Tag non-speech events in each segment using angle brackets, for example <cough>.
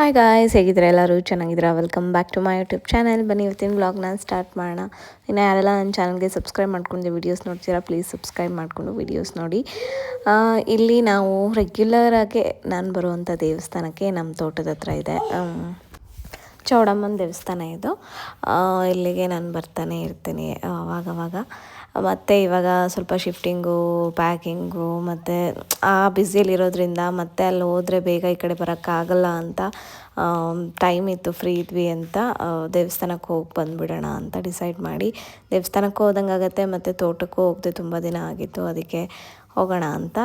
Hi guys ಹೇಗಿದ್ರೆ ಎಲ್ಲರೂ ಚೆನ್ನಾಗಿದ್ದೀರಾ? Welcome back to my YouTube channel ಬನ್ನಿ, ಇವತ್ತಿನ ಬ್ಲಾಗ್ನ ಸ್ಟಾರ್ಟ್ ಮಾಡೋಣ. ಇನ್ನು ಯಾರೆಲ್ಲ ನನ್ನ ಚಾನಲ್ಗೆ ಸಬ್ಸ್ಕ್ರೈಬ್ ಮಾಡ್ಕೊಂಡು ವೀಡಿಯೋಸ್ ನೋಡ್ತೀರಾ ಪ್ಲೀಸ್ ಸಬ್ಸ್ಕ್ರೈಬ್ ಮಾಡಿಕೊಂಡು ವೀಡಿಯೋಸ್ ನೋಡಿ. ಇಲ್ಲಿ ನಾವು ರೆಗ್ಯುಲರಾಗಿ ನಾನು ಬರುವಂಥ ದೇವಸ್ಥಾನಕ್ಕೆ ನಮ್ಮ ತೋಟದ ಹತ್ರ ಇದೆ. ಚೌಡಮ್ಮನ ದೇವಸ್ಥಾನ ಇದು. ಇಲ್ಲಿಗೆ ನಾನು ಬರ್ತಾನೆ ಇರ್ತೀನಿ ಅವಾಗವಾಗ. ಮತ್ತು ಇವಾಗ ಸ್ವಲ್ಪ ಶಿಫ್ಟಿಂಗು ಪ್ಯಾಕಿಂಗು ಮತ್ತು, ಆ ಬ್ಯುಸಿಯಲ್ಲಿರೋದ್ರಿಂದ ಮತ್ತೆ ಅಲ್ಲಿ ಹೋದರೆ ಬೇಗ ಈ ಕಡೆ ಬರೋಕ್ಕಾಗಲ್ಲ ಅಂತ ಟೈಮ್ ಇತ್ತು ಫ್ರೀ ಇದ್ವಿ ಅಂತ ದೇವಸ್ಥಾನಕ್ಕೆ ಹೋಗಿ ಬಂದುಬಿಡೋಣ ಅಂತ ಡಿಸೈಡ್ ಮಾಡಿ, ದೇವಸ್ಥಾನಕ್ಕೂ ಹೋದಂಗೆ ಆಗುತ್ತೆ, ಮತ್ತು ತೋಟಕ್ಕೂ ಹೋಗದೆ ತುಂಬ ದಿನ ಆಗಿತ್ತು, ಅದಕ್ಕೆ ಹೋಗೋಣ ಅಂತ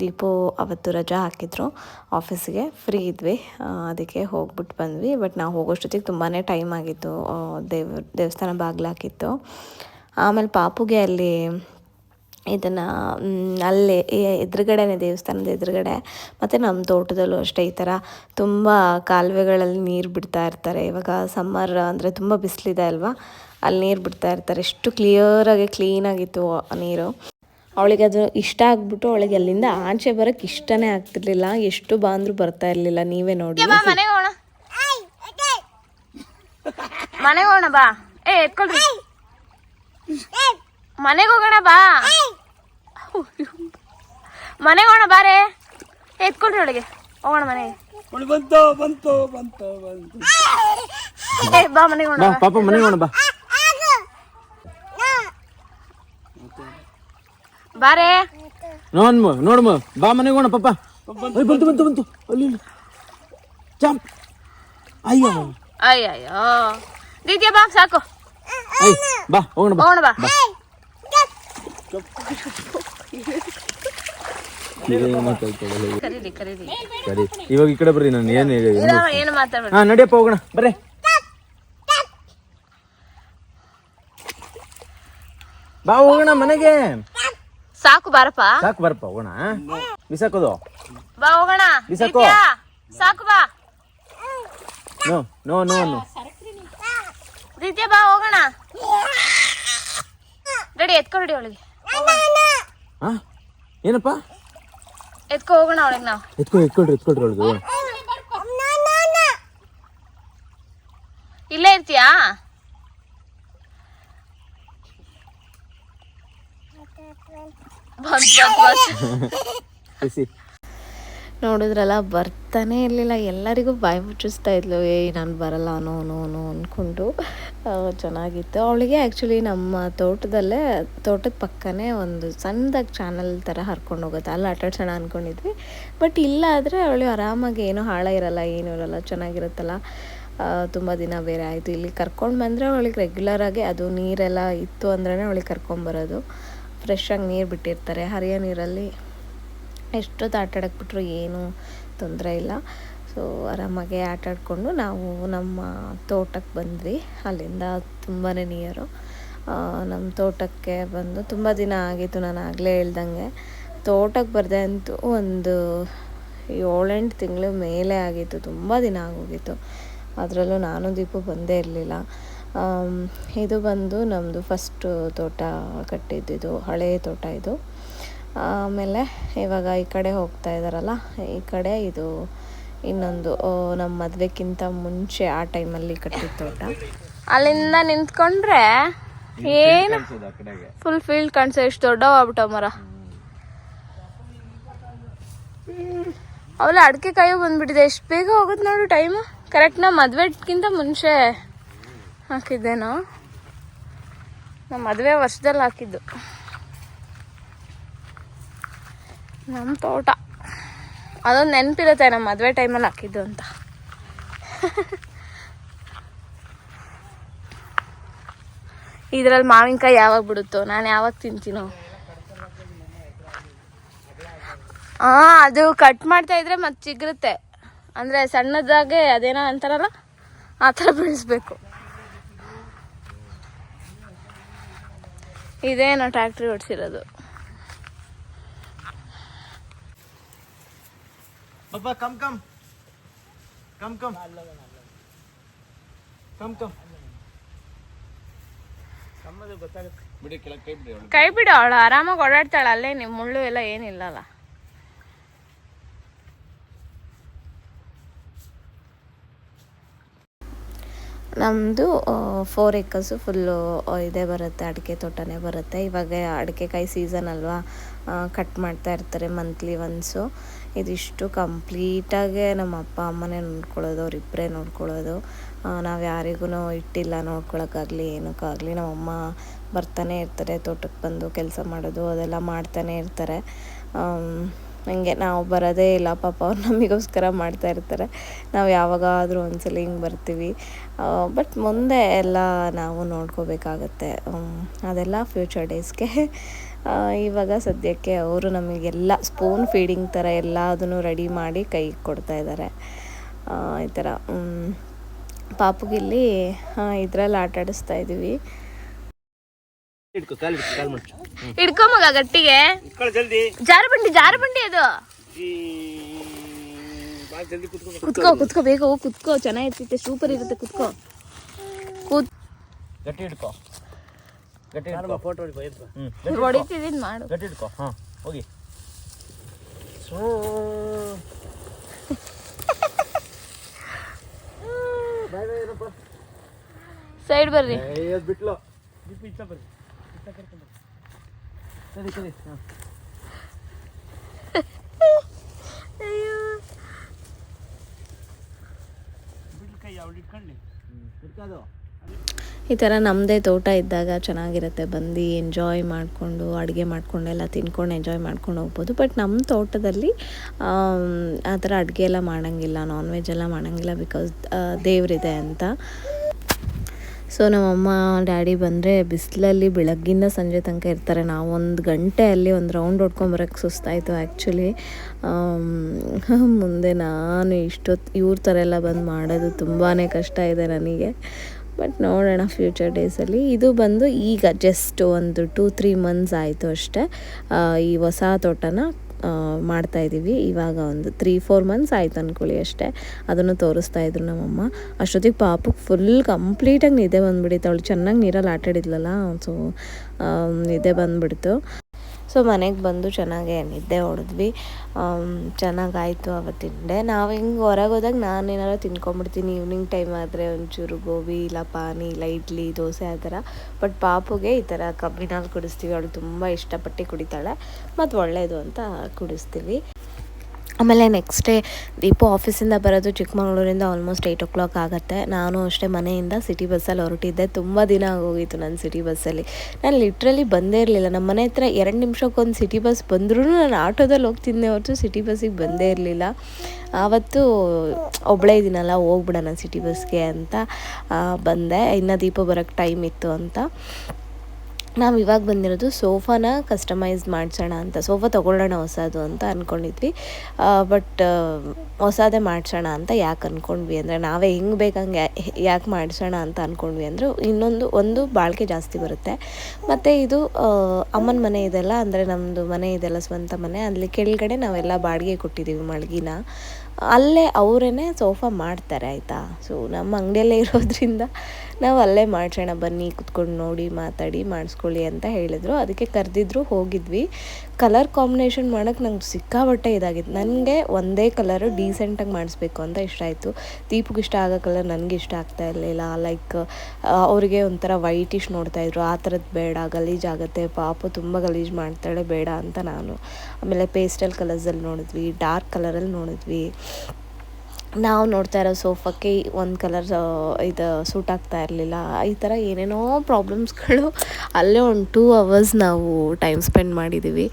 ದೀಪು ಅವತ್ತು ರಜಾ ಹಾಕಿದ್ರು ಆಫೀಸ್ಗೆ ಫ್ರೀ ಇದ್ವಿ ಅದಕ್ಕೆ ಹೋಗ್ಬಿಟ್ಟು ಬಂದ್ವಿ ಬಟ್ ನಾವು ಹೋಗೋಷ್ಟೊತ್ತಿಗೆ ತುಂಬಾ ಟೈಮ್ ಆಗಿತ್ತು ದೇವ ದೇವ್, ದೇವಸ್ಥಾನ ಬಾಗಿಲು ಹಾಕಿತ್ತು. ಆಮೇಲೆ ಪಾಪುಗೆ ಅಲ್ಲಿ ಇದನ್ನು ಅಲ್ಲೇ ಎದುರುಗಡೆನೆ ದೇವಸ್ಥಾನದ ಎದುರುಗಡೆ ಮತ್ತು ನಮ್ಮ ತೋಟದಲ್ಲೂ ಅಷ್ಟೇ ಈ ಥರ ತುಂಬ ಕಾಲುವೆಗಳಲ್ಲಿ ನೀರು ಬಿಡ್ತಾ ಇರ್ತಾರೆ. ಇವಾಗ ಸಮ್ಮರ್ ಅಂದರೆ ತುಂಬ ಬಿಸಿಲಿದೆ ಅಲ್ವಾ? ಅಲ್ಲಿ ನೀರು ಬಿಡ್ತಾ ಇರ್ತಾರೆ. ಎಷ್ಟು ಕ್ಲಿಯರಾಗಿ ಕ್ಲೀನಾಗಿತ್ತು ಆ ನೀರು. ಅವಳಿಗೆ ಅದು ಇಷ್ಟ ಆಗ್ಬಿಟ್ಟು ಅವಳಿಗೆ ಅಲ್ಲಿಂದ ಆಚೆ ಬರೋಕ್ಕೆ ಇಷ್ಟನೇ ಆಗ್ತಿರ್ಲಿಲ್ಲ. ಎಷ್ಟು ಬಾ ಅಂದ್ರೂ ಬರ್ತಾ ಇರಲಿಲ್ಲ. ನೀವೇ ನೋಡಿ. ಮನೆಗೆ ಹೋಗೋಣ. ಬಾ. ಏ ಎತ್ಕೊಳ್ರಿ. ಮನೆಗೆ ಹೋಗೋಣ ಬಾ. ಮನೆಗೆ ಹೋಗೋಣ ಬಾರೆ ಎತ್ಕೊಂಡ್ರಿ ಒಳಗೆ ಹೋಗೋಣ ಮನೆಗೆ ಬಂತು ಬಂತು ಬಂತು ಬಂತು. ಏ ಬಾ ಮನೆಗೆ ಹೋಗೋಣ ಬಾ ಪಾಪ ಮನೆಗೆ ಹೋಣ ಬಾ. ಬಾರೆ ನೋಡ್ಮ ನೋಡ್ಮ. ಬಾ ಮನೆಗೆ ಹೋಗೋಣ ಪಾಪ. ಬಂತು ಬಂತು ಬಂತು. ಅಲ್ಲಿ. ಜಂಪ್ ಅಯ್ಯೋ. ಅಯ್ಯಯ್ಯೋ. ದೀದ್ಯಾ ಬಾ ಸಾಕು. ಬಾ ಹೋಗೋಣ ಬಾ. ಹೋಗೋಣ ಬಾ. ಕರೀರಿ ಕರೀರಿ. ಸರಿ ಇವಾಗ ಈ ಕಡೆ ಬರ್ರಿ ನಾನು ಏನು ಇಲ್ಲ, ಏನು ಮಾತಾಡ್ಬೇಡ. ಹಾ ನಡಿಯಪ್ಪ ಹೋಗೋಣ ಬರ್ರಿ. ಬಾ ಹೋಗೋಣ ಮನೆಗೆ. ಸಾಕು ಬಾರಪ್ಪ. ಸಾಕು ಬರಪ್ಪ ಹೋಗೋಣ ಬಿಸಾಕೋದು. ಬಾ ಹೋಗೋಣ. ಬಿಸಾಕು. ಸಾಕು ಬಾ. No no no no. ದಿತ್ಯ ಬಾ ಹೋಗೋಣ. ರೆಡಿ ಎತ್ಕೊ ರೆಡಿ ಅವಳಿಗೆ. ಹಾ ಏನಪ್ಪ? ಎತ್ಕೊ ಹೋಗೋಣ ಅವಳಿಗೆ ನಾವು. ಎತ್ಕೊ ಎತ್ಕೊಳ್ರಿ ಎತ್ಕೊಳ್ರಿ ಒಳಗೆ ಹೋಗೋಣ ಇಲ್ಲೇ ಇರ್ತೀಯಾ? ಬಂತ್ ಬಂತ್ ಬಂತ್. ಬಿಸಿ <laughs> ನೋಡಿದ್ರಲ್ಲ, ಬರ್ತಾನೆ ಇರಲಿಲ್ಲ. ಎಲ್ಲರಿಗೂ ಬಾಯಿ ಮುಚ್ಚಿಸ್ತಾ ಇದ್ಲು. ಏಯ್, ನಾನು ಬರಲ್ಲ, ನೋ ನೋ ನೋ ಅಂದ್ಕೊಂಡು ಚೆನ್ನಾಗಿತ್ತು. ಅವಳಿಗೆ ಆ್ಯಕ್ಚುಲಿ ನಮ್ಮ ತೋಟದಲ್ಲೇ, ತೋಟದ ಪಕ್ಕನೇ ಒಂದು ಸಣ್ಣದಾಗಿ ಚಾನಲ್ ಥರ ಹರ್ಕೊಂಡು ಹೋಗುತ್ತೆ. ಅಲ್ಲಿ ಆಟಾಡ್ಸೋಣ ಅಂದ್ಕೊಂಡಿದ್ವಿ ಬಟ್ ಇಲ್ಲ ಆದರೆ, ಅವಳು ಆರಾಮಾಗಿ ಏನೂ ಹಾಳ ಇರಲ್ಲ, ಏನೂ ಇರಲ್ಲ, ಚೆನ್ನಾಗಿರುತ್ತಲ್ಲ. ತುಂಬ ದಿನ ಬೇರೆ ಆಯಿತು. ಇಲ್ಲಿ ಕರ್ಕೊಂಡು ಬಂದರೆ ಅವಳಿಗೆ ರೆಗ್ಯುಲರಾಗಿ ಅದು ನೀರೆಲ್ಲ ಇತ್ತು ಅಂದ್ರೆ ಅವಳಿಗೆ ಕರ್ಕೊಂಬರೋದು ಫ್ರೆಶ್ಶಾಗಿ ನೀರು ಬಿಟ್ಟಿರ್ತಾರೆ. ಹರಿಯ ನೀರಲ್ಲಿ. ಎಷ್ಟೊತ್ತು ಆಟ ಆಡಕ್ಕೆ ಏನು ತೊಂದರೆ ಇಲ್ಲ. ಸೊ ಆರಾಮಾಗೆ ಆಟ ಆಡಿಕೊಂಡು ನಾವು ನಮ್ಮ ತೋಟಕ್ಕೆ ಬಂದ್ವಿ. ಅಲ್ಲಿಂದ ತುಂಬಾ ನಿಯರು ನಮ್ಮ ತೋಟಕ್ಕೆ ಬಂದು ತುಂಬ ದಿನ ಆಗಿತ್ತು ನಾನು ಆಗಲೇ ಹೇಳ್ದಂಗೆ. ತೋಟಕ್ಕೆ ಬರದೆ ಅಂತೂ ಒಂದು ಏಳೆಂಟು ತಿಂಗಳು ಮೇಲೆ ಆಗಿತ್ತು, ತುಂಬ ದಿನ ಆಗೋಗಿತ್ತು. ಅದರಲ್ಲೂ ನಾನು ದೀಪು ಬಂದೇ ಇರಲಿಲ್ಲ. ಇದು ಬಂದು ನಮ್ಮದು ಫಸ್ಟು ತೋಟ ಕಟ್ಟಿದ್ದಿದ್ದು ಹಳೆಯ ತೋಟ ಇದು. ಆಮೇಲೆ ಇವಾಗ ಈ ಕಡೆ ಹೋಗ್ತಾ ಇದ್ದಾರಲ್ಲ ಈ ಕಡೆ ಇದು ಇನ್ನೊಂದು ನಮ್ಮ ಮದುವೆಕ್ಕಿಂತ ಮುಂಚೆ ಆ ಟೈಮಲ್ಲಿ ಕಟ್ಟಿದ ತೋಟ. ಅಲ್ಲಿಂದ ನಿಂತ್ಕೊಂಡ್ರೆ ಏನು ಫುಲ್ ಫೀಲ್ಡ್ ಕಾಣಿಸೋ ಎಷ್ಟು ಹೋಗ್ಬಿಟ್ಟ ಮರ. ಅವಳು ಅಡಿಕೆ ಕಾಯಿ ಬಂದ್ಬಿಟ್ಟಿದೆ. ಎಷ್ಟು ಬೇಗ ಹೋಗುತ್ತೆ ನೋಡು ಟೈಮು ಕರೆಕ್ಟ್ ನಾ ಮದುವೆಗಿಂತ ಮುಂಚೆ ಹಾಕಿದ್ದೇನೋ. ನಮ್ಮ ಮದುವೆ ವರ್ಷದಲ್ಲಿ ಹಾಕಿದ್ದು. ನಮ್ಮ ತೋಟ. ಅದೊಂದು ನೆನಪಿರುತ್ತೆ ನಮ್ಮ ಮದುವೆ ಟೈಮಲ್ಲಿ ಹಾಕಿದ್ದು ಅಂತ. ಇದ್ರಲ್ಲಿ ಮಾವಿನಕಾಯಿ ಯಾವಾಗ ಬಿಡುತ್ತೋ? ನಾನು ಯಾವಾಗ ತಿಂತೀನೋ? ಹಾ ಅದು ಕಟ್ ಮಾಡ್ತಾ ಇದ್ರೆ ಮತ್ತೆ ಚಿಗ್ರುತ್ತೆ. ಅಂದ್ರೆ ಸಣ್ಣದಾಗೆ ಅದೇನೋ ಅಂತಾರಲ್ಲ? ಆ ಥರ ಬೆಳೆಸ್ಬೇಕು. ಇದೇನೋ ಟ್ಯಾಕ್ಟ್ರಿ ಓಡಿಸಿರೋದು. ಪಾಪ come come. Come come. Come come. ಬಿಡಿ ಕೈ ಬಿಡಿ ಕೈ ಬಿಡು ಅವಳು ಆರಾಮಾಗಿ ಓಡಾಡ್ತಾಳೆ ಅಲ್ಲೇ ನೀವು ಮುಳ್ಳು ಎಲ್ಲ ಏನಿಲ್ಲಲ್ಲ. ನಮ್ಮದು ಫೋರ್ ಏಕರ್ಸು ಫುಲ್ಲು ಇದೇ ಬರುತ್ತೆ, ಅಡಿಕೆ ತೋಟನೇ ಬರುತ್ತೆ. ಇವಾಗ ಅಡಿಕೆಕಾಯಿ ಸೀಸನ್ ಅಲ್ವಾ ಕಟ್ ಮಾಡ್ತಾ ಇರ್ತಾರೆ ಮಂತ್ಲಿ ಒನ್ಸು ಇದಿಷ್ಟು ಕಂಪ್ಲೀಟಾಗೆ ನಮ್ಮ ಅಪ್ಪ ಅಮ್ಮನೇ ನೋಡ್ಕೊಳ್ಳೋದು ಅವರಿಬ್ಬರೇ ನೋಡ್ಕೊಳ್ಳೋದು. ನಾವು ಯಾರಿಗೂ ಇಟ್ಟಿಲ್ಲ, ನೋಡ್ಕೊಳಕ್ಕಾಗಲಿ ಏನಕ್ಕಾಗಲಿ ನಮ್ಮಮ್ಮ ಬರ್ತಾನೆ ಇರ್ತಾರೆ ತೋಟಕ್ಕೆ ಬಂದು ಕೆಲಸ ಮಾಡೋದು, ಅದೆಲ್ಲ ಮಾಡ್ತಾನೆ ಇರ್ತಾರೆ. ಹಂಗೆ ನಾವು ಬರೋದೇ ಇಲ್ಲ, ಪಾಪ ಅವ್ರು ನಮಗೋಸ್ಕರ ಮಾಡ್ತಾ ಇರ್ತಾರೆ. ನಾವು ಯಾವಾಗಾದರೂ ಒಂದ್ಸಲ ಹಿಂಗೆ ಬರ್ತೀವಿ. ಬಟ್ ಮುಂದೆ ಎಲ್ಲ ನಾವು ನೋಡ್ಕೋಬೇಕಾಗತ್ತೆ. ಅದೆಲ್ಲ ಫ್ಯೂಚರ್ ಡೇಸ್ಗೆ ಇವಾಗ ಸದ್ಯಕ್ಕೆ ಅವರು ನಮಗೆಲ್ಲ ಸ್ಪೂನ್ ಫೀಡಿಂಗ್ ಥರ ಎಲ್ಲದನ್ನು ರೆಡಿ ಮಾಡಿ ಕೈಗೆ ಕೊಡ್ತಾ ಇದ್ದಾರೆ. ಈ ಥರ. ಪಾಪುಗಿಲ್ಲಿ ಇದರಲ್ಲಿ ಆಟ ಆಡಿಸ್ತಾ ಇದ್ದೀವಿ. ಕಾಲು ಕಾಲು ಹಿಡ್ಕೊ ಮಗ ಗಟ್ಟಿಗೆ. ಇಟ್ಕೊಳ್ಳೋ ಜಲ್ದಿ. ಜಾರು ಬಂಡಿ ಜಾರು ಬಂಡಿ ಅದು ಭಾಳ ಜಲ್ದಿ ಕುತ್ಕೋ ಕುತ್ಕೋ ಕುತ್ಕೋ ಬೇಗ ಹೋಗಿ ಕುತ್ಕೋ ಚೆನ್ನಾಗಿರ್ತಿತ್ತೆ ಸೂಪರ್ ಇರುತ್ತೆ ಕುತ್ಕೋ. ಕೂತ್ ಗಟ್ಟಿ ಇಡ್ಕೋ ಗಟ್ಟಿ ಇಡ್ಕೋ ಫೋಟೋ ಹಿಡ್ಕೋ ಎದ್ದು. ಹ್ಞೂ ಹೊಡಿತಿದ್ದೀನಿ ಮಾಡು. ಗಟ್ಟಿ ಇಡ್ಕೋ ಹಾ ಹೋಗಿ. ಸೋ ಬೈ ಬೈ ಸೈಡ್ ಬರ್ರಿ. ಏ ಬಿಟ್ಲು. ಬಿಟ್ಟು ಇತ್ತ ಬರ್ರಿ. ಸರಿ ಸರಿ ಈ ಥರ ನಮ್ಮದೇ ತೋಟ ಇದ್ದಾಗ ಚೆನ್ನಾಗಿರುತ್ತೆ. ಬಂದು ಎಂಜಾಯ್ ಮಾಡಿಕೊಂಡು, ಅಡುಗೆ ಮಾಡ್ಕೊಂಡು, ಎಲ್ಲ ತಿನ್ಕೊಂಡು ಎಂಜಾಯ್ ಮಾಡ್ಕೊಂಡು ಹೋಗ್ಬೋದು. ಬಟ್ ನಮ್ಮ ತೋಟದಲ್ಲಿ ಆ ಥರ ಅಡುಗೆ ಎಲ್ಲ ಮಾಡೋಂಗಿಲ್ಲ ನಾನ್ ವೆಜ್ ಎಲ್ಲ ಮಾಡೋಂಗಿಲ್ಲ ಬಿಕಾಸ್ ದೇವರಿದೆ ಅಂತ. ಸೊ ನಮ್ಮಮ್ಮ, ಡ್ಯಾಡಿ ಬಂದರೆ ಬಿಸಿಲಲ್ಲಿ ಬೆಳಗ್ಗಿಂದ ಸಂಜೆ ತನಕ ಇರ್ತಾರೆ. ನಾವು ಒಂದು ಗಂಟೆ ಅಲ್ಲಿ ಒಂದು ರೌಂಡ್ ಹೊಡ್ಕೊಂಬರಕ್ಕೆ ಸುಸ್ತಾಯಿತು ಆ್ಯಕ್ಚುಲಿ ಮುಂದೆ ನಾನು ಇಷ್ಟೊತ್ತು ಇವ್ರ ಥರ ಎಲ್ಲ ಬಂದು ಮಾಡೋದು ತುಂಬಾ ಕಷ್ಟ ಇದೆ ನನಗೆ. ಬಟ್ ನೋಡೋಣ ಫ್ಯೂಚರ್ ಡೇಸಲ್ಲಿ ಇದು ಬಂದು ಈಗ ಜಸ್ಟ್ ಒಂದು ಟೂ ತ್ರೀ ಮಂತ್ಸ್ ಆಯಿತು ಅಷ್ಟೇ. ಈ ಹೊಸ ತೋಟನ ಮಾಡ್ತಾ ಇದ್ದೀವಿ. ಇವಾಗ ಒಂದು ತ್ರೀ ಫೋರ್ ಮಂತ್ಸ್ ಆಯ್ತು ಅಂದ್ಕೊಳ್ಳಿ ಅಷ್ಟೇ. ಅದನ್ನು ತೋರಿಸ್ತಾ ಇದ್ರು ನಮ್ಮಮ್ಮ. ಅಷ್ಟೊತ್ತಿಗೆ ಪಾಪಕ್ಕೆ ಫುಲ್ ಕಂಪ್ಲೀಟಾಗಿ ನಿದ್ದೆ ಬಂದುಬಿಡಿತ್ತು ಅವಳು ಚೆನ್ನಾಗಿ ನೀರಲ್ಲಿ ಆಟ ಆಡಿದ್ಲಲ್ಲ ಸೊ ನಿದ್ದೆ ಬಂದುಬಿಡ್ತು. ಸೊ ಮನೆಗೆ ಬಂದು ಚೆನ್ನಾಗೆ ನಿದ್ದೆ ಹೊಡೆದ್ವಿ. ಚೆನ್ನಾಗಾಯಿತು ಅವತ್ತಿನ ಡೇ. ನಾವು ಹಿಂಗೆ ಹೊರಗೆ ಹೋದಾಗ ನಾನು ಏನಾರು ತಿನ್ಕೊಂಬಿಡ್ತೀನಿ. ಈವ್ನಿಂಗ್ ಟೈಮ್ ಆದರೆ ಒಂಚೂರು ಗೋಬಿ, ಇಲ್ಲ ಪಾನಿ, ಇಲ್ಲ ಇಡ್ಲಿ, ದೋಸೆ ಆ ಥರ. ಬಟ್ ಪಾಪುಗೆ ಈ ಥರ ಕಬ್ಬಿನಲ್ಲಿ ಕುಡಿಸ್ತೀವಿ. ಅವಳು ತುಂಬ ಇಷ್ಟಪಟ್ಟು ಕುಡಿತಾಳೆ. ಮತ್ತು ಒಳ್ಳೆಯದು ಅಂತ ಕುಡಿಸ್ತೀವಿ. ಆಮೇಲೆ ನೆಕ್ಸ್ಟ್ ಡೇ ದೀಪು ಆಫೀಸಿಂದ ಬರೋದು ಚಿಕ್ಕಮಗಳೂರಿಂದ ಆಲ್ಮೋಸ್ಟ್ ಏಯ್ಟ್ ಓ ಕ್ಲಾಕ್ ಆಗುತ್ತೆ. ನಾನು ಅಷ್ಟೇ ಮನೆಯಿಂದ ಸಿಟಿ ಬಸ್ಸಲ್ಲಿ ಹೊರಟಿದ್ದೆ. ತುಂಬ ದಿನ ಆಗೋಗಿತ್ತು ನಾನು ಸಿಟಿ ಬಸ್ಸಲ್ಲಿ ನಾನು ಲಿಟ್ರಲಿ ಬಂದೇ ಇರಲಿಲ್ಲ. ನಮ್ಮ ಮನೆ ಹತ್ರ ಎರಡು ನಿಮಿಷಕ್ಕೊಂದು ಸಿಟಿ ಬಸ್ ಬಂದ್ರೂ ನಾನು ಆಟೋದಲ್ಲಿ ಹೋಗ್ತಿದ್ದೆ ಹೊರತು ಸಿಟಿ ಬಸ್ಸಿಗೆ ಬಂದೇ ಇರಲಿಲ್ಲ. ಆವತ್ತು ಒಬ್ಬಳೇ ಇದ್ದೀನಲ್ಲ ಹೋಗ್ಬಿಡೋಣ ಸಿಟಿ ಬಸ್ಗೆ ಅಂತ ಬಂದೆ. ಇನ್ನು ದೀಪ ಬರೋಕ್ಕೆ ಟೈಮ್ ಇತ್ತು ಅಂತ. ನಾವು ಇವಾಗ ಬಂದಿರೋದು ಸೋಫಾನ ಕಸ್ಟಮೈಸ್ ಮಾಡಿಸೋಣ ಅಂತ. ಸೋಫಾ ತೊಗೊಳ್ಳೋಣ ಹೊಸದು ಅಂತ ಅಂದ್ಕೊಂಡಿದ್ವಿ ಬಟ್ ಹೊಸದೇ ಮಾಡಿಸೋಣ ಅಂತ ಯಾಕೆ ಅಂದ್ಕೊಂಡ್ವಿ ಅಂದರೆ ನಾವೇ ಹೆಂಗೆ ಬೇಕಂಗೆ ಯಾಕೆ ಮಾಡಿಸೋಣ ಅಂತ ಅಂದ್ಕೊಂಡ್ವಿ ಅಂದರೆ ಇನ್ನೊಂದು, ಒಂದು ಬಾಳಿಕೆ ಜಾಸ್ತಿ ಬರುತ್ತೆ. ಮತ್ತು ಇದು ಅಮ್ಮನ ಮನೆ ಇದೆಲ್ಲ ಅಂದರೆ ನಮ್ಮದು ಮನೆ ಇದೆಲ್ಲ ಸ್ವಂತ ಮನೆ. ಅಲ್ಲಿ ಕೆಳಗಡೆ ನಾವೆಲ್ಲ ಬಾಡಿಗೆ ಕೊಟ್ಟಿದ್ದೀವಿ ಮಳಗಿನ. ಅಲ್ಲೇ ಅವರೇ ಸೋಫಾ ಮಾಡ್ತಾರೆ, ಆಯಿತಾ? ಸೊ ನಮ್ಮ ಅಂಗಡಿಯಲ್ಲೇ ಇರೋದ್ರಿಂದ ನಾವು ಅಲ್ಲೇ ಮಾಡ್ಸೋಣ, ಬನ್ನಿ, ಕುತ್ಕೊಂಡು ನೋಡಿ, ಮಾತಾಡಿ, ಮಾಡಿಸ್ಕೊಳ್ಳಿ ಅಂತ ಹೇಳಿದರು. ಅದಕ್ಕೆ ಕರೆದಿದ್ರು, ಹೋಗಿದ್ವಿ. ಕಲರ್ ಕಾಂಬಿನೇಷನ್ ಮಾಡೋಕ್ಕೆ ನಂಗೆ ಸಿಕ್ಕಾಬಟ್ಟೆ ಇದಾಗಿತ್ತು. ನನಗೆ ಒಂದೇ ಕಲರು ಡೀಸೆಂಟಾಗಿ ಮಾಡಿಸ್ಬೇಕು ಅಂತ ಇಷ್ಟ ಆಯಿತು. ದೀಪಕ್ಕೆ ಇಷ್ಟ ಆಗೋ ಕಲರ್ ನನಗೆ ಇಷ್ಟ ಆಗ್ತಾ ಇರಲಿಲ್ಲ. ಲೈಕ್ ಅವರಿಗೆ ಒಂಥರ ವೈಟಿಶ್ ನೋಡ್ತಾಯಿದ್ರು ಆ ಥರದ್ದು ಬೇಡ ಗಲೀಜಾಗುತ್ತೆ ಪಾಪು ತುಂಬ ಗಲೀಜು ಮಾಡ್ತಾಳೆ, ಬೇಡ ಅಂತ ನಾನು. ಆಮೇಲೆ ಪೇಸ್ಟಲ್ ಕಲರ್ಸಲ್ಲಿ ನೋಡಿದ್ವಿ ಡಾರ್ಕ್ ಕಲರಲ್ಲಿ ನೋಡಿದ್ವಿ. ನಾವು ನೋಡ್ತಾ ಇರೋ ಸೋಫಾಕ್ಕೆ ಒಂದು ಕಲರ್ ಇದು ಸೂಟ್ ಆಗ್ತಾ ಇರಲಿಲ್ಲ. ಈ ಥರ ಏನೇನೋ ಪ್ರಾಬ್ಲಮ್ಸ್ಗಳು ಅಲ್ಲೇ ಒಂದು ಟೂ ಅವರ್ಸ್ ನಾವು ಟೈಮ್ ಸ್ಪೆಂಡ್ ಮಾಡಿದ್ದೀವಿ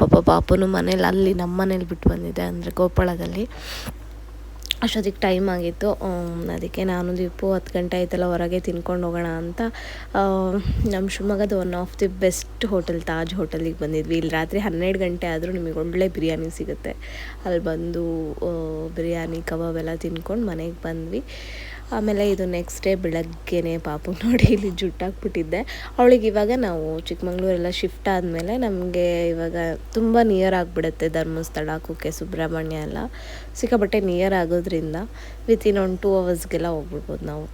ಪಾಪ ಪಾಪನು ಮನೇಲಿ ಅಲ್ಲಿ ನಮ್ಮ ಮನೇಲಿ ಬಿಟ್ಟು ಬಂದಿದೆ ಅಂದರೆ ಗೋಪಾಳದಲ್ಲಿ. ಅಷ್ಟೊತ್ತಿಗೆ ಟೈಮ್ ಆಗಿತ್ತು. ಅದಕ್ಕೆ ನಾನು ದೀಪು ಹತ್ತು ಗಂಟೆ ಆಯ್ತಲ್ಲ ಹೊರಗೆ ತಿನ್ಕೊಂಡು ಹೋಗೋಣ ಅಂತ. ನಮ್ಮ ಶಿವಮೊಗ್ಗದ one of the best hotel Taj ಹೋಟೆಲಿಗೆ ಬಂದಿದ್ವಿ. ಇಲ್ಲಿ ರಾತ್ರಿ ಹನ್ನೆರಡು ಗಂಟೆ ಆದರೂ ನಿಮಗೆ ಒಳ್ಳೆ ಬಿರಿಯಾನಿ ಸಿಗುತ್ತೆ. ಅಲ್ಲಿ ಬಂದು ಬಿರಿಯಾನಿ, ಕಬಾಬ್ ಎಲ್ಲ ತಿನ್ಕೊಂಡು ಮನೆಗೆ ಬಂದ್ವಿ. ಆಮೇಲೆ ಇದು ನೆಕ್ಸ್ಟ್ ಡೇ ಬೆಳಗ್ಗೆನೆ ಪಾಪು ನೋಡಿ ಇಲ್ಲಿ ಜುಟ್ಟಾಕ್ಬಿಟ್ಟಿದ್ದೆ. ಅವಳಿಗೆ ಇವಾಗ ನಾವು ಚಿಕ್ಕಮಂಗ್ಳೂರೆಲ್ಲ ಶಿಫ್ಟ್ ಆದಮೇಲೆ ನಮಗೆ ಇವಾಗ ತುಂಬ ನಿಯರ್ ಆಗಿಬಿಡುತ್ತೆ ಧರ್ಮಸ್ಥಳ, ಕುಕ್ಕೆ, ಸುಬ್ರಹ್ಮಣ್ಯ ಎಲ್ಲ. ಸಿಕ್ಕಾಪಟ್ಟೆ ನಿಯರ್ ಆಗೋದ್ರಿಂದ ವಿತ್ ಇನ್ ಒನ್ ಟೂ ಅವರ್ಸ್ಗೆಲ್ಲ ಹೋಗ್ಬಿಡ್ಬೋದು ನಾವು.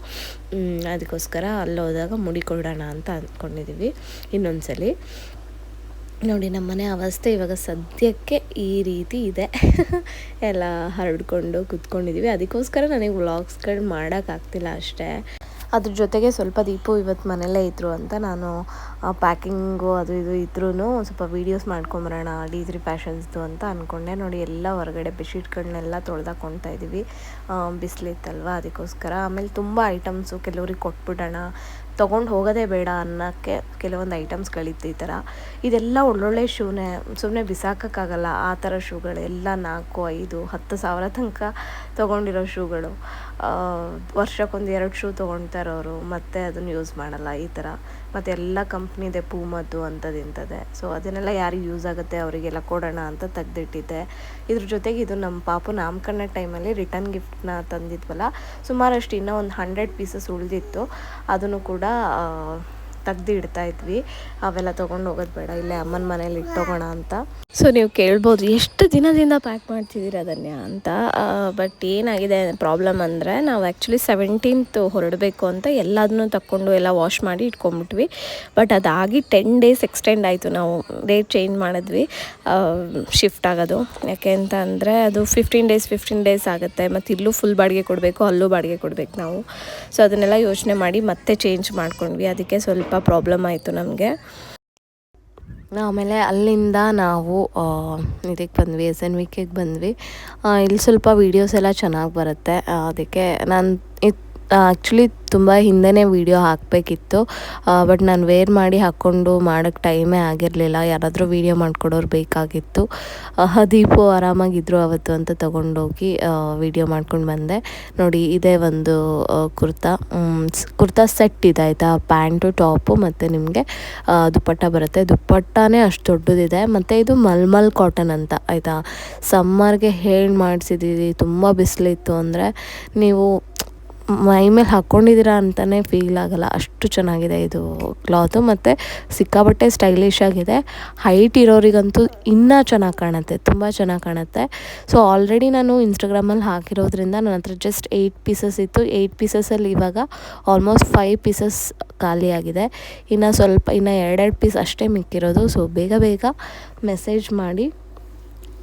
ಅದಕ್ಕೋಸ್ಕರ ಅಲ್ಲಿ ಹೋದಾಗ ಮುಡಿಕೊಳ್ಳೋಣ ಅಂತ ಅಂದ್ಕೊಂಡಿದ್ದೀವಿ ಇನ್ನೊಂದ್ಸಲಿ. ನೋಡಿ, ನಮ್ಮ ಮನೆ ಅವಸ್ಥೆ ಇವಾಗ ಸದ್ಯಕ್ಕೆ ಈ ರೀತಿ ಇದೆ. <laughs> ಎಲ್ಲ ಹರಡ್ಕೊಂಡು ಕುತ್ಕೊಂಡಿದ್ದೀವಿ ಅದಕ್ಕೋಸ್ಕರ ನನಗೆ ವ್ಲಾಗ್ಸ್ಗಳು ಮಾಡೋಕ್ಕಾಗ್ತಿಲ್ಲ ಅಷ್ಟೇ. ಅದ್ರ ಜೊತೆಗೆ ಸ್ವಲ್ಪ ದೀಪು ಇವತ್ತು ಮನೆಯಲ್ಲೇ ಇದ್ರು ಅಂತ ನಾನು ಪ್ಯಾಕಿಂಗು ಅದು ಇದು ಇದ್ರೂ ಸ್ವಲ್ಪ ವೀಡಿಯೋಸ್ ಮಾಡ್ಕೊಂಬರೋಣ, ಡಿ ತ್ರೀ ಫ್ಯಾಷನ್ಸ್ದು ಅಂತ ಅಂದ್ಕೊಂಡೆ ನೋಡಿ, ಎಲ್ಲ ಹೊರಗಡೆ ಬೆಡ್ಶೀಟ್ಗಳನ್ನೆಲ್ಲ ತೊಳೆದಾಕೊಳ್ತಾ ಇದ್ದೀವಿ ಬಿಸಿಲಿತ್ತಲ್ವ, ಅದಕ್ಕೋಸ್ಕರ. ಆಮೇಲೆ ತುಂಬ ಐಟಮ್ಸು ಕೆಲವ್ರಿಗೆ ಕೊಟ್ಬಿಡೋಣ. ತೊಗೊಂಡು ಹೋಗೋದೇ ಬೇಡ ಅನ್ನೋಕ್ಕೆ ಕೆಲವೊಂದು ಐಟಮ್ಸ್ಗಳಿತ್ತು ಈ ಥರ ಇದೆಲ್ಲ ಒಳ್ಳೊಳ್ಳೆ ಶೂನೇ ಸುಮ್ಮನೆ ಬಿಸಾಕೋಕ್ಕಾಗಲ್ಲ. ಆ ಥರ ಶೂಗಳೆಲ್ಲ ನಾಲ್ಕು, ಐದು, ಹತ್ತು ಸಾವಿರ ತನಕ ತೊಗೊಂಡಿರೋ ಶೂಗಳು. ವರ್ಷಕ್ಕೊಂದು ಎರಡು ಶೂ ತೊಗೊಳ್ತಾರವರು ಮತ್ತೆ ಅದನ್ನು ಯೂಸ್ ಮಾಡಲ್ಲ, ಈ ಥರ ಮತ್ತು ಎಲ್ಲ ಕಂಪ್ನಿದೆ ಪೂಮದ್ದು ಅಂಥದ್ದು ಇಂಥದ್ದೇ. ಸೊ ಅದನ್ನೆಲ್ಲ ಯಾರಿಗೆ ಯೂಸ್ ಆಗುತ್ತೆ ಅವರಿಗೆಲ್ಲ ಕೊಡೋಣ ಅಂತ ತೆಗೆದಿಟ್ಟಿದ್ದೆ. ಇದ್ರ ಜೊತೆಗೆ ಇದು ನಮ್ಮ ಪಾಪು ನಾಮಕರಣ ಟೈಮಲ್ಲಿ ರಿಟರ್ನ್ ಗಿಫ್ಟ್ನ ತಂದಿದ್ವಲ್ಲ ಸುಮಾರಷ್ಟು ಇನ್ನೂ ಒಂದು ಹಂಡ್ರೆಡ್ ಪೀಸಸ್ ಉಳಿದಿತ್ತು. ಅದನ್ನು ಕೂಡ ತೆಗ್ದು ಇಡ್ತಾ ಇದ್ವಿ ಅವೆಲ್ಲ ತೊಗೊಂಡು ಹೋಗೋದು ಬೇಡ, ಇಲ್ಲೇ ಅಮ್ಮನ ಮನೇಲಿ ಇಟ್ಟೋಗೋಣ ಅಂತ. ಸೊ ನೀವು ಕೇಳ್ಬೋದು, ಎಷ್ಟು ದಿನದಿಂದ ಪ್ಯಾಕ್ ಮಾಡ್ತಿದ್ದೀರ ಅದನ್ನೇ ಅಂತ. ಬಟ್ ಏನಾಗಿದೆ ಪ್ರಾಬ್ಲಮ್ ಅಂದರೆ, ನಾವು ಆ್ಯಕ್ಚುಲಿ ಸೆವೆಂಟೀನ್ತ್ ಹೊರಡಬೇಕು ಅಂತ ಎಲ್ಲದನ್ನೂ ತಕ್ಕೊಂಡು ಎಲ್ಲ ವಾಶ್ ಮಾಡಿ ಇಟ್ಕೊಂಡ್ಬಿಟ್ವಿ ಬಟ್ ಅದಾಗಿ ಟೆನ್ ಡೇಸ್ ಎಕ್ಸ್ಟೆಂಡ್ ಆಯಿತು, ನಾವು ಡೇಟ್ ಚೇಂಜ್ ಮಾಡಿದ್ವಿ. ಶಿಫ್ಟ್ ಆಗೋದು. ಯಾಕೆ ಅಂತ ಅಂದರೆ, ಅದು ಫಿಫ್ಟೀನ್ ಡೇಸ್ ಫಿಫ್ಟೀನ್ ಡೇಸ್ ಆಗುತ್ತೆ. ಮತ್ತು ಇಲ್ಲೂ ಫುಲ್ ಬಾಡಿಗೆ ಕೊಡಬೇಕು, ಅಲ್ಲೂ ಬಾಡಿಗೆ ಕೊಡಬೇಕು ನಾವು. ಸೊ ಅದನ್ನೆಲ್ಲ ಯೋಚನೆ ಮಾಡಿ ಮತ್ತೆ ಚೇಂಜ್ ಮಾಡ್ಕೊಂಡ್ವಿ. ಅದಕ್ಕೆ ಸ್ವಲ್ಪ ಪ್ರಾಬ್ಲಮ್ ಆಯಿತು ನಮಗೆ. ಆಮೇಲೆ ಅಲ್ಲಿಂದ ನಾವು ಇದಕ್ಕೆ ಬಂದ್ವಿ ಎಸ್ ಎನ್ ವಿಕೆಗೆ ಬಂದ್ವಿ. ಇಲ್ಲಿ ಸ್ವಲ್ಪ ವೀಡಿಯೋಸ್ ಎಲ್ಲ ಚೆನ್ನಾಗಿ ಬರುತ್ತೆ. ಅದಕ್ಕೆ ನಾನು ಆ್ಯಕ್ಚುಲಿ ತುಂಬ ಹಿಂದೆನೇ ವೀಡಿಯೋ ಹಾಕಬೇಕಿತ್ತು. ಬಟ್ ನಾನು ವೇರ್ ಮಾಡಿ ಹಾಕ್ಕೊಂಡು ಮಾಡೋಕ್ಕೆ ಟೈಮೇ ಆಗಿರಲಿಲ್ಲ. ಯಾರಾದರೂ ವೀಡಿಯೋ ಮಾಡಿಕೊಡೋರು ಬೇಕಾಗಿತ್ತು. ದೀಪು ಆರಾಮಾಗಿದ್ದರು ಅವತ್ತು ಅಂತ ತೊಗೊಂಡೋಗಿ ವೀಡಿಯೋ ಮಾಡ್ಕೊಂಡು ಬಂದೆ. ನೋಡಿ, ಇದೇ ಒಂದು ಕುರ್ತಾ. ಕುರ್ತಾ ಸೆಟ್ ಇದೆ, ಆಯಿತಾ? ಪ್ಯಾಂಟು, ಟಾಪು ಮತ್ತು ನಿಮಗೆ ದುಪ್ಪಟ್ಟ ಬರುತ್ತೆ. ದುಪ್ಪಟ್ಟನೇ ಅಷ್ಟು ದೊಡ್ಡದಿದೆ. ಮತ್ತು ಇದು ಮಲ್ಮಲ್ ಕಾಟನ್ ಅಂತ, ಆಯಿತಾ? ಸಮ್ಮರ್ಗೆ ಹೇಳಿ ಮಾಡಿಸಿದ್ದೀವಿ ತುಂಬ ಬಿಸಿಲಿತ್ತು ಅಂದರೆ ನೀವು ಮೈ ಮೇಲೆ ಹಾಕ್ಕೊಂಡಿದ್ದೀರಾ ಅಂತಲೇ ಫೀಲ್ ಆಗಲ್ಲ. ಅಷ್ಟು ಚೆನ್ನಾಗಿದೆ ಇದು ಕ್ಲಾತು ಮತ್ತು ಸಿಕ್ಕಾಬಟ್ಟೆ ಸ್ಟೈಲಿಶ್ ಆಗಿದೆ. ಹೈಟ್ ಇರೋರಿಗಂತೂ ಇನ್ನೂ ಚೆನ್ನಾಗಿ ಕಾಣುತ್ತೆ. ತುಂಬ ಚೆನ್ನಾಗಿ ಕಾಣುತ್ತೆ. ಸೊ ಆಲ್ರೆಡಿ ನಾನು ಇನ್ಸ್ಟಾಗ್ರಾಮಲ್ಲಿ ಹಾಕಿರೋದ್ರಿಂದ ನನ್ನ ಹತ್ರ ಜಸ್ಟ್ ಏಯ್ಟ್ ಪೀಸಸ್ ಇತ್ತು. ಏಯ್ಟ್ ಪೀಸಸಲ್ಲಿ ಇವಾಗ ಆಲ್ಮೋಸ್ಟ್ ಫೈವ್ ಪೀಸಸ್ ಖಾಲಿಯಾಗಿದೆ ಇನ್ನು ಸ್ವಲ್ಪ, ಇನ್ನು ಎರಡೆರಡು ಪೀಸ್ ಅಷ್ಟೇ ಮಿಕ್ಕಿರೋದು. ಸೊ ಬೇಗ ಬೇಗ ಮೆಸೇಜ್ ಮಾಡಿ.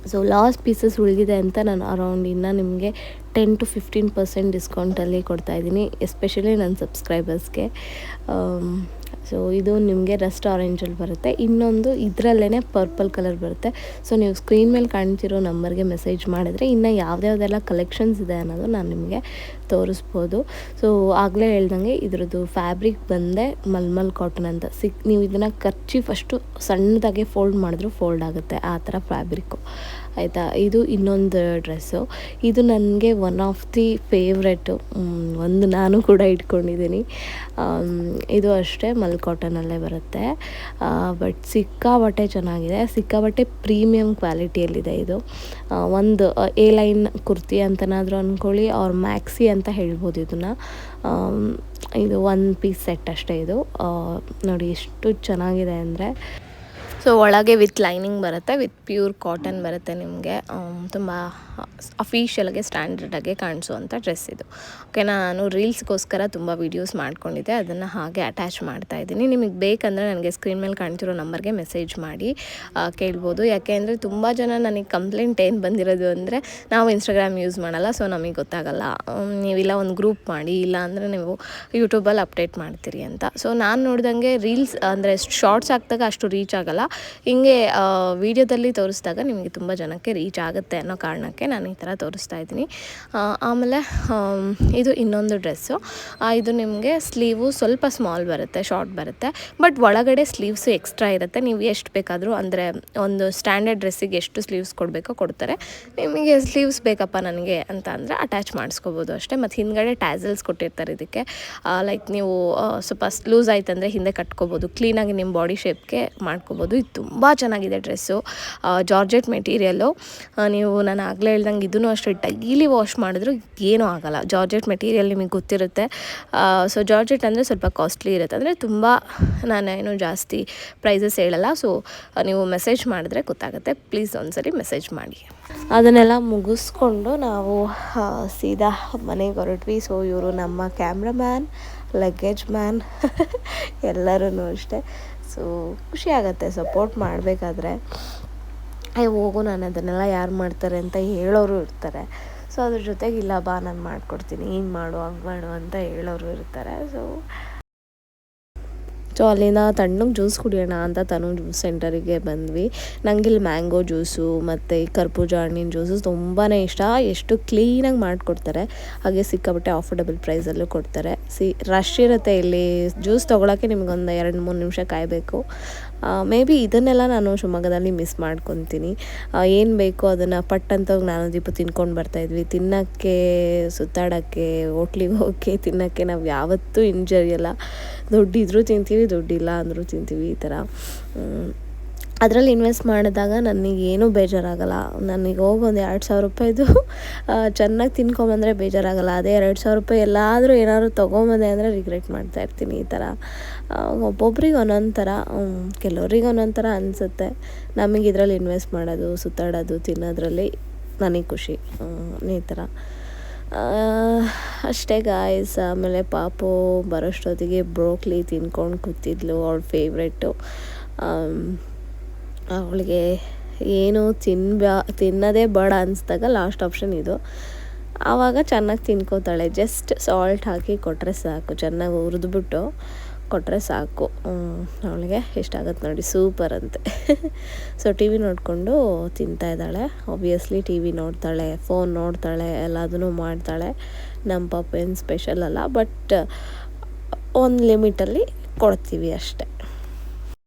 ಸೊ ಲಾಸ್ಟ್ ಪೀಸಸ್ ಉಳಿದಿದೆ ಅಂತ ನಾನು ಅರೌಂಡ್ ಇನ್ನು ನಿಮಗೆ ಟೆನ್ ಟು ಫಿಫ್ಟೀನ್ ಪರ್ಸೆಂಟ್ ಡಿಸ್ಕೌಂಟಲ್ಲಿ ಕೊಡ್ತಾಯಿದ್ದೀನಿ ಎಸ್ಪೆಷಲಿ ನನ್ನ ಸಬ್ಸ್ಕ್ರೈಬರ್ಸ್ಗೆ ಸೊ ಇದು ನಿಮಗೆ ರೆಸ್ಟ್ ಆರೆಂಜಲ್ಲಿ ಬರುತ್ತೆ. ಇನ್ನೊಂದು ಇದರಲ್ಲೇ ಪರ್ಪಲ್ ಕಲರ್ ಬರುತ್ತೆ. ಸೊ ನೀವು ಸ್ಕ್ರೀನ್ ಮೇಲೆ ಕಾಣ್ತಿರೋ ನಂಬರ್ಗೆ ಮೆಸೇಜ್ ಮಾಡಿದ್ರೆ ಇನ್ನು ಯಾವ್ದ್ಯಾವ್ದೆಲ್ಲ ಕಲೆಕ್ಷನ್ಸ್ ಇದೆ ಅನ್ನೋದು ನಾನು ನಿಮಗೆ ತೋರಿಸ್ಬೋದು. ಸೊ ಆಗಲೇ ಹೇಳ್ದಂಗೆ ಇದ್ರದ್ದು ಫ್ಯಾಬ್ರಿಕ್ ಬಂದೆ ಮಲ್ಮಲ್ ಕಾಟನ್ ಅಂತ. ಸಿಕ್ ನೀವು ಇದನ್ನು ಖರ್ಚಿ ಫಸ್ಟು ಸಣ್ಣದಾಗೆ ಫೋಲ್ಡ್ ಮಾಡಿದ್ರು ಫೋಲ್ಡ್ ಆಗುತ್ತೆ ಆ ಥರ ಫ್ಯಾಬ್ರಿಕ್ಕು. ಆಯಿತಾ? ಇದು ಇನ್ನೊಂದು ಡ್ರೆಸ್ಸು. ಇದು ನನಗೆ ಒನ್ ಆಫ್ ದಿ ಫೇವ್ರೆಟು ಒಂದು ನಾನು ಕೂಡ ಇಟ್ಕೊಂಡಿದ್ದೀನಿ. ಇದು ಅಷ್ಟೇ ಮಲ್ ಕಾಟನಲ್ಲೇ ಬರುತ್ತೆ ಬಟ್ ಸಿಕ್ಕಾಬಟ್ಟೆ ಚೆನ್ನಾಗಿದೆ. ಸಿಕ್ಕಾಬಟ್ಟೆ ಪ್ರೀಮಿಯಮ್ ಕ್ವಾಲಿಟಿಯಲ್ಲಿದೆ ಇದು. ಒಂದು ಎ ಲೈನ್ ಕುರ್ತಿ ಅಂತನಾದರೂ ಅಂದ್ಕೊಳ್ಳಿ ಅವ್ರ ಮ್ಯಾಕ್ಸಿ ಅಂತ ಹೇಳ್ಬೋದು ಇದನ್ನು. ಇದು ಒನ್ ಪೀಸ್ ಸೆಟ್ ಅಷ್ಟೇ ಇದು. ನೋಡಿ, ಎಷ್ಟು ಚೆನ್ನಾಗಿದೆ ಅಂದರೆ ಸೊ ಒಳಗೆ ವಿತ್ ಲೈನಿಂಗ್ ಬರುತ್ತೆ ವಿತ್ ಪ್ಯೂರ್ ಕಾಟನ್ ಬರುತ್ತೆ ನಿಮಗೆ. ತುಂಬ ಅಫಿಷಿಯಲ್ಗೆ ಸ್ಟ್ಯಾಂಡರ್ಡಾಗೆ ಕಾಣಿಸುವಂಥ ಡ್ರೆಸ್ ಇದು. ಓಕೆ, ನಾನು ರೀಲ್ಸ್ಗೋಸ್ಕರ ತುಂಬ ವೀಡಿಯೋಸ್ ಮಾಡ್ಕೊಂಡಿದ್ದೆ, ಅದನ್ನು ಹಾಗೆ ಅಟ್ಯಾಚ್ ಮಾಡ್ತಾ ಇದ್ದೀನಿ. ನಿಮಗೆ ಬೇಕಂದರೆ ನನಗೆ ಸ್ಕ್ರೀನ್ ಮೇಲೆ ಕಾಣ್ತಿರೋ ನಂಬರ್ಗೆ ಮೆಸೇಜ್ ಮಾಡಿ ಕೇಳ್ಬೋದು. ಯಾಕೆ ಅಂದರೆ ತುಂಬ ಜನ ನನಗೆ ಕಂಪ್ಲೇಂಟ್ ಏನು ಬಂದಿರೋದು ಅಂದರೆ ನಾವು ಇನ್ಸ್ಟಾಗ್ರಾಮ್ ಯೂಸ್ ಮಾಡಲ್ಲ, ಸೊ ನಮಗೆ ಗೊತ್ತಾಗಲ್ಲ. ನೀವಿಲ್ಲ ಒಂದು ಗ್ರೂಪ್ ಮಾಡಿ, ಇಲ್ಲ ಅಂದರೆ ನೀವು ಯೂಟ್ಯೂಬಲ್ಲಿ ಅಪ್ಡೇಟ್ ಮಾಡ್ತೀರಿ ಅಂತ. ಸೊ ನಾನು ನೋಡಿದಂಗೆ ರೀಲ್ಸ್ ಅಂದರೆ ಶಾರ್ಟ್ಸ್ ಹಾಕಿದಾಗ ಅಷ್ಟು ರೀಚ್ ಆಗಲ್ಲ. ಹಿಂಗೆ ವಿಡಿಯೋದಲ್ಲಿ ತೋರಿಸಿದಾಗ ನಿಮಗೆ ತುಂಬ ಜನಕ್ಕೆ ರೀಚ್ ಆಗುತ್ತೆ ಅನ್ನೋ ಕಾರಣಕ್ಕೆ ನಾನು ಈ ಥರ ತೋರಿಸ್ತಾ ಇದ್ದೀನಿ. ಆಮೇಲೆ ಇದು ಇನ್ನೊಂದು ಡ್ರೆಸ್ಸು. ಇದು ನಿಮಗೆ ಸ್ಲೀವು ಸ್ವಲ್ಪ ಸ್ಮಾಲ್ ಬರುತ್ತೆ, ಶಾರ್ಟ್ ಬರುತ್ತೆ. ಬಟ್ ಒಳಗಡೆ ಸ್ಲೀವ್ಸು ಎಕ್ಸ್ಟ್ರಾ ಇರುತ್ತೆ. ನೀವು ಎಷ್ಟು ಬೇಕಾದರೂ, ಅಂದರೆ ಒಂದು ಸ್ಟ್ಯಾಂಡರ್ಡ್ ಡ್ರೆಸ್ಸಿಗೆ ಎಷ್ಟು ಸ್ಲೀವ್ಸ್ ಕೊಡಬೇಕೋ ಕೊಡ್ತಾರೆ. ನಿಮಗೆ ಸ್ಲೀವ್ಸ್ ಬೇಕಪ್ಪ ನನಗೆ ಅಂತ ಅಂದರೆ ಅಟ್ಯಾಚ್ ಮಾಡಿಸ್ಕೋಬೋದು ಅಷ್ಟೇ. ಮತ್ತು ಹಿಂದ್ಗಡೆ ಟ್ಯಾಸಲ್ಸ್ ಕೊಟ್ಟಿರ್ತಾರೆ ಇದಕ್ಕೆ. ಲೈಕ್ ನೀವು ಸ್ವಲ್ಪ ಲೂಸ್ ಆಯ್ತು ಅಂದರೆ ಹಿಂದೆ ಕಟ್ಕೋಬೋದು. ಕ್ಲೀನಾಗಿ ನಿಮ್ಮ ಬಾಡಿ ಶೇಪ್ಗೆ ಮಾಡ್ಕೋಬೋದು. ಇದು ತುಂಬ ಚೆನ್ನಾಗಿದೆ ಡ್ರೆಸ್ಸು. Georgette material. ನೀವು, ನಾನು ಆಗಲೇ ಹೇಳ್ದಂಗೆ ಇದನ್ನು ಅಷ್ಟೇ ಡೈಲಿ ವಾಶ್ ಮಾಡಿದ್ರು ಏನೂ ಆಗಲ್ಲ. ಜಾರ್ಜೆಟ್ ಮೆಟೀರಿಯಲ್ ನಿಮಗೆ ಗೊತ್ತಿರುತ್ತೆ. ಸೊ ಜಾರ್ಜೆಟ್ ಅಂದರೆ ಸ್ವಲ್ಪ ಕಾಸ್ಟ್ಲಿ ಇರುತ್ತೆ. ಅಂದರೆ ತುಂಬ ನಾನೇನು ಜಾಸ್ತಿ ಪ್ರೈಸಸ್ ಹೇಳಲ್ಲ. ಸೊ ನೀವು ಮೆಸೇಜ್ ಮಾಡಿದ್ರೆ ಗೊತ್ತಾಗುತ್ತೆ. ಪ್ಲೀಸ್ ಒಂದ್ಸರಿ ಮೆಸೇಜ್ ಮಾಡಿ. ಅದನ್ನೆಲ್ಲ ಮುಗಿಸ್ಕೊಂಡು ನಾವು ಸೀದಾ ಮನೆಗೆ ಹೊರಟ್ವಿ. ಸೊ ಇವರು ನಮ್ಮ ಕ್ಯಾಮ್ರಾಮ್ಯಾನ್ ಲಗೇಜ್ ಮ್ಯಾನ್ ಎಲ್ಲರೂ ಅಷ್ಟೇ. ಸೊ ಖುಷಿ ಆಗುತ್ತೆ. ಸಪೋರ್ಟ್ ಮಾಡಬೇಕಾದ್ರೆ. ಅಯ್ಯ ಹೋಗು ನಾನು ಅದನ್ನೆಲ್ಲ ಯಾರು ಮಾಡ್ತಾರೆ ಅಂತ ಹೇಳೋರು ಇರ್ತಾರೆ. ಸೊ ಅದ್ರ ಜೊತೆಗೆ ಇಲ್ಲ ಬಾ, ನಾನು ಮಾಡಿಕೊಡ್ತೀನಿ ಹಿಂಗೆ ಮಾಡು, ಹಂಗೆ ಮಾಡು ಅಂತ ಹೇಳೋರು ಇರ್ತಾರೆ. ಸೊ ಸೊ ಅಲ್ಲಿಂದ ತಣ್ಣಗೆ ಜ್ಯೂಸ್ ಕುಡಿಯೋಣ ಅಂತ ತನು ಜ್ಯೂಸ್ ಸೆಂಟರಿಗೆ ಬಂದ್ವಿ. ನಂಗೆ ಇಲ್ಲಿ ಮ್ಯಾಂಗೋ ಜ್ಯೂಸು ಮತ್ತು ಈ ಕರ್ಬೂಜ ಹಣ್ಣಿನ ಜ್ಯೂಸು ತುಂಬಾ ಇಷ್ಟ. ಎಷ್ಟು ಕ್ಲೀನಾಗಿ ಮಾಡಿಕೊಡ್ತಾರೆ. ಹಾಗೆ ಸಿಕ್ಕಾಬಿಟ್ಟೆ ಆಫರ್ಡಬಲ್ ಪ್ರೈಸಲ್ಲೂ ಕೊಡ್ತಾರೆ. ಸಿ ರಶ್ ಇರುತ್ತೆ ಇಲ್ಲಿ ಜ್ಯೂಸ್ ತೊಗೊಳಕ್ಕೆ ನಿಮ್ಗೊಂದು ಎರಡು ಮೂರು ನಿಮಿಷ ಕಾಯಬೇಕು. ಮೇ ಬಿ ಇದನ್ನೆಲ್ಲ ನಾನು ಶಿವಮೊಗ್ಗದಲ್ಲಿ ಮಿಸ್ ಮಾಡ್ಕೊತೀನಿ. ಏನು ಬೇಕೋ ಅದನ್ನು ಪಟ್ಟಂತ ಹೋಗಿ ನಾನು ದೀಪ ತಿನ್ಕೊಂಡು ಬರ್ತಾಯಿದ್ವಿ ತಿನ್ನೋಕ್ಕೆ, ಸುತ್ತಾಡೋಕ್ಕೆ, ಹೋಟ್ಲಿಗೆ ಹೋಗಿ ತಿನ್ನೋಕ್ಕೆ ನಾವು ಯಾವತ್ತೂ ಇಂಜರಿಯಲ್ಲ ದುಡ್ಡಿದ್ರೂ ತಿಂತೀವಿ, ದುಡ್ಡಿಲ್ಲ ಅಂದರೂ ತಿಂತೀವಿ ಈ ಥರ ಅದರಲ್ಲಿ ಇನ್ವೆಸ್ಟ್ ಮಾಡಿದಾಗ ನನಗೆ ಏನೂ ಬೇಜಾರಾಗಲ್ಲ. ನನಗೆ ಹೋಗಿ ಒಂದು ಎರಡು ಸಾವಿರ ರೂಪಾಯಿದು ಚೆನ್ನಾಗಿ ತಿನ್ಕೊಂಬಂದರೆ ಬೇಜಾರಾಗಲ್ಲ. ಅದೇ ಎರಡು ಸಾವಿರ ರೂಪಾಯಿ ಎಲ್ಲಾದರೂ ಏನಾದರೂ ತೊಗೊಂಬಂದೆ ಅಂದರೆ ರಿಗ್ರೆಟ್ ಮಾಡ್ತಾ ಇರ್ತೀನಿ ಈ ಥರ ಒಬ್ಬೊಬ್ರಿಗೆ ಒಂದೊಂದು ಥರ ಕೆಲವ್ರಿಗೆ ಒಂದೊಂದು ಥರ ಅನಿಸುತ್ತೆ. ನಮಗೆ ಇದರಲ್ಲಿ ಇನ್ವೆಸ್ಟ್ ಮಾಡೋದು, ಸುತ್ತಾಡೋದು, ತಿನ್ನೋದ್ರಲ್ಲಿ ನನಗೆ ಖುಷಿ. ಈ ಥರ. ಅಷ್ಟೇ ಗಾಯ್ಸ್ ಆಮೇಲೆ ಪಾಪು ಬರೋಷ್ಟೊತ್ತಿಗೆ ಬ್ರೋಕ್ಲಿ ತಿನ್ಕೊಂಡು ಕೂತಿದ್ಲು, ಅವಳ ಫೇವ್ರೆಟ್ಟು ಅವಳಿಗೆ ಏನು ತಿನ್ಬಾ, ತಿನ್ನೋದೇ ಬೇಡ ಅನಿಸ್ದಾಗ ಲಾಸ್ಟ್ ಆಪ್ಷನ್ ಇದು. ಆವಾಗ ಚೆನ್ನಾಗಿ ತಿನ್ಕೋತಾಳೆ ಜಸ್ಟ್ ಸಾಲ್ಟ್ ಹಾಕಿ ಕೊಟ್ಟರೆ ಸಾಕು, ಚೆನ್ನಾಗಿ ಹುರಿದ್ಬಿಟ್ಟು. ಕೊಟ್ಟರೆ ಸಾಕು. ಅವಳಿಗೆ ಇಷ್ಟ ಆಗುತ್ತೆ ನೋಡಿ ಸೂಪರ್ ಅಂತೆ. ಸೊ ಟಿ ವಿ ನೋಡಿಕೊಂಡು ತಿಂತಾ ಇದ್ದಾಳೆ. ಆಬ್ವಿಯಸ್ಲಿ ಟಿ ವಿ ನೋಡ್ತಾಳೆ ಫೋನ್ ನೋಡ್ತಾಳೆ, ಎಲ್ಲದನ್ನೂ ಮಾಡ್ತಾಳೆ. ನಮ್ಮ ಪಾಪ ಏನು ಸ್ಪೆಷಲ್ ಅಲ್ಲ ಬಟ್ ಒಂದು ಲಿಮಿಟಲ್ಲಿ ಕೊಡ್ತೀವಿ ಅಷ್ಟೆ.